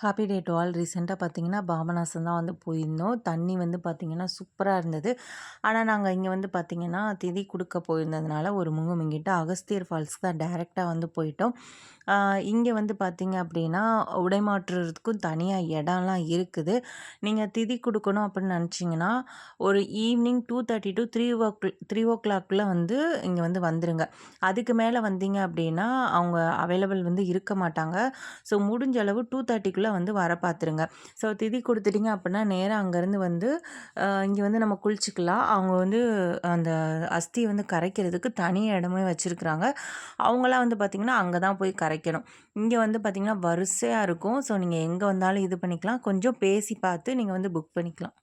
Happy day to all ரீசெண்டாக பார்த்தீங்கன்னா பாபநாசம் தான் வந்து போயிருந்தோம். தண்ணி வந்து பார்த்திங்கன்னா சூப்பராக இருந்தது. ஆனால் நாங்கள் இங்கே வந்து பார்த்திங்கன்னா திதி கொடுக்க போயிருந்ததுனால ஒரு முங்கு முங்கிட்டு அகஸ்தியர் ஃபால்ஸ் தான் டைரெக்டாக வந்து போயிட்டோம். இங்கே வந்து பார்த்திங்க அப்படின்னா உடை மாற்றுறதுக்கும் தனியாக இடம்லாம் இருக்குது. நீங்கள் திதி கொடுக்கணும் அப்படின்னு நினச்சிங்கன்னா ஒரு evening two thirty to three o three o கிளாக்குள்ளே வந்து இங்கே வந்து வந்துடுங்க அதுக்கு மேலே வந்தீங்க அப்படின்னா அவங்க அவைலபிள் வந்து இருக்க மாட்டாங்க. ஸோ முடிஞ்ச அளவு டூ தேர்ட்டிக்குள்ளே உள்ளே வந்து வர பார்த்துருங்க ஸோ திதி கொடுத்துட்டிங்க அப்படின்னா நேராக அங்கேருந்து வந்து இங்கே வந்து நம்ம குளிச்சுக்கலாம். அவங்க வந்து அந்த அஸ்தியை வந்து கரைக்கிறதுக்கு தனி இடமே வச்சுருக்குறாங்க. அவங்களாம் வந்து பார்த்திங்கன்னா அங்கே தான் போய் கரைக்கணும். இங்கே வந்து பார்த்திங்கன்னா வரிசையாக இருக்கும். ஸோ நீங்கள் எங்கே வந்தாலும் இது பண்ணிக்கலாம். கொஞ்சம் பேசி பார்த்து நீங்கள் வந்து புக் பண்ணிக்கலாம்.